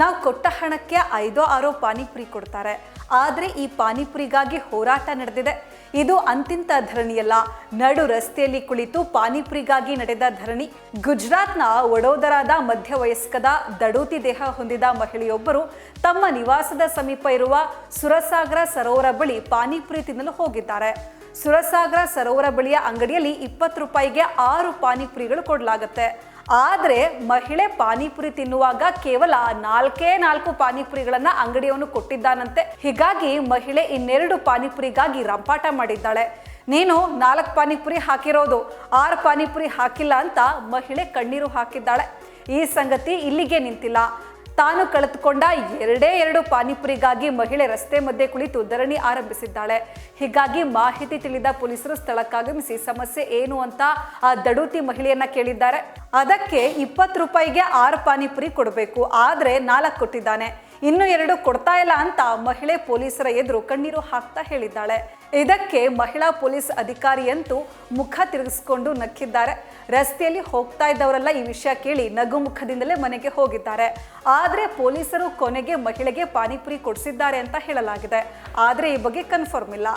ನಾವು ಕೊಟ್ಟ ಹಣಕ್ಕೆ ಐದೋ ಆರೋ ಪಾನಿಪುರಿ ಕೊಡ್ತಾರೆ. ಆದರೆ ಈ ಪಾನಿಪುರಿಗಾಗಿ ಹೋರಾಟ ನಡೆದಿದೆ. ಇದು ಅಂತಿಂತ ಧರಣಿಯಲ್ಲ. ನಡು ರಸ್ತೆಯಲ್ಲಿ ಕುಳಿತು ಪಾನಿಪುರಿಗಾಗಿ ನಡೆದ ಧರಣಿ, ಗುಜರಾತ್ನ ವಡೋದರಾದ ಮಧ್ಯವಯಸ್ಕದ ದಡೂತಿ ದೇಹ ಹೊಂದಿದ ಮಹಿಳೆಯೊಬ್ಬರು ತಮ್ಮ ನಿವಾಸದ ಸಮೀಪ ಇರುವ ಸುರಸಾಗರ ಸರೋವರ ಬಳಿ ಪಾನಿಪುರಿ ತಿನ್ನಲು ಹೋಗಿದ್ದಾರೆ. ಸುರಸಾಗರ ಸರೋವರ ಬಳಿಯ ಅಂಗಡಿಯಲ್ಲಿ ಇಪ್ಪತ್ತು ರೂಪಾಯಿಗೆ ಆರು ಪಾನಿಪುರಿಗಳು ಕೊಡಲಾಗುತ್ತೆ. ಆದರೆ ಮಹಿಳೆ ಪಾನಿಪುರಿ ತಿನ್ನುವಾಗ ಕೇವಲ ನಾಲ್ಕೇ ನಾಲ್ಕು ಪಾನಿಪುರಿಗಳನ್ನ ಅಂಗಡಿಯವನು ಕೊಟ್ಟಿದ್ದಾನಂತೆ. ಹೀಗಾಗಿ ಮಹಿಳೆ ಇನ್ನೆರಡು ಪಾನಿಪುರಿಗಾಗಿ ರಂಪಾಟ ಮಾಡಿದ್ದಾಳೆ. ನೀನು ನಾಲ್ಕು ಪಾನಿಪುರಿ ಹಾಕಿರೋದು, ಆರು ಪಾನಿಪುರಿ ಹಾಕಿಲ್ಲ ಅಂತ ಮಹಿಳೆ ಕಣ್ಣೀರು ಹಾಕಿದ್ದಾಳೆ. ಈ ಸಂಗತಿ ಇಲ್ಲಿಗೆ ನಿಂತಿಲ್ಲ. ತಾನು ಕಳೆದುಕೊಂಡ ಎರಡೇ ಎರಡು ಪಾನಿಪುರಿಗಾಗಿ ಮಹಿಳೆ ರಸ್ತೆ ಮಧ್ಯೆ ಕುಳಿತು ಧರಣಿ ಆರಂಭಿಸಿದ್ದಾಳೆ. ಹೀಗಾಗಿ ಮಾಹಿತಿ ತಿಳಿದ ಪೊಲೀಸರು ಸ್ಥಳಕ್ಕಾಗಮಿಸಿ, ಸಮಸ್ಯೆ ಏನು ಅಂತ ಆ ದಡೂತಿ ಮಹಿಳೆಯನ್ನ ಕೇಳಿದ್ದಾರೆ. ಅದಕ್ಕೆ ಇಪ್ಪತ್ತು ರೂಪಾಯಿಗೆ ಆರು ಪಾನಿಪುರಿ ಕೊಡಬೇಕು, ಆದರೆ ನಾಲ್ಕು ಕೊಟ್ಟಿದ್ದಾನೆ. ಇನ್ನು ಎರಡು ಕೊಡ್ತಾ ಇಲ್ಲ ಅಂತ ಮಹಿಳೆ ಪೊಲೀಸರ ಎದುರು ಕಣ್ಣೀರು ಹಾಕ್ತಾ ಹೇಳಿದ್ದಾಳೆ. ಇದಕ್ಕೆ ಮಹಿಳಾ ಪೊಲೀಸ್ ಅಧಿಕಾರಿಯಂತೂ ಮುಖ ತಿರುಗಿಸ್ಕೊಂಡು ನಕ್ಕಿದ್ದಾರೆ. ರಸ್ತೆಯಲ್ಲಿ ಹೋಗ್ತಾ ಇದ್ದವರೆಲ್ಲ ಈ ವಿಷಯ ಕೇಳಿ ನಗು ಮುಖದಿಂದಲೇ ಮನೆಗೆ ಹೋಗಿದ್ದಾರೆ. ಆದರೆ ಪೊಲೀಸರು ಕೊನೆಗೆ ಮಹಿಳೆಗೆ ಪಾನಿಪುರಿ ಕೊಡಿಸಿದ್ದಾರೆ ಅಂತ ಹೇಳಲಾಗಿದೆ. ಆದರೆ ಈ ಬಗ್ಗೆ ಕನ್ಫರ್ಮ್ ಇಲ್ಲ.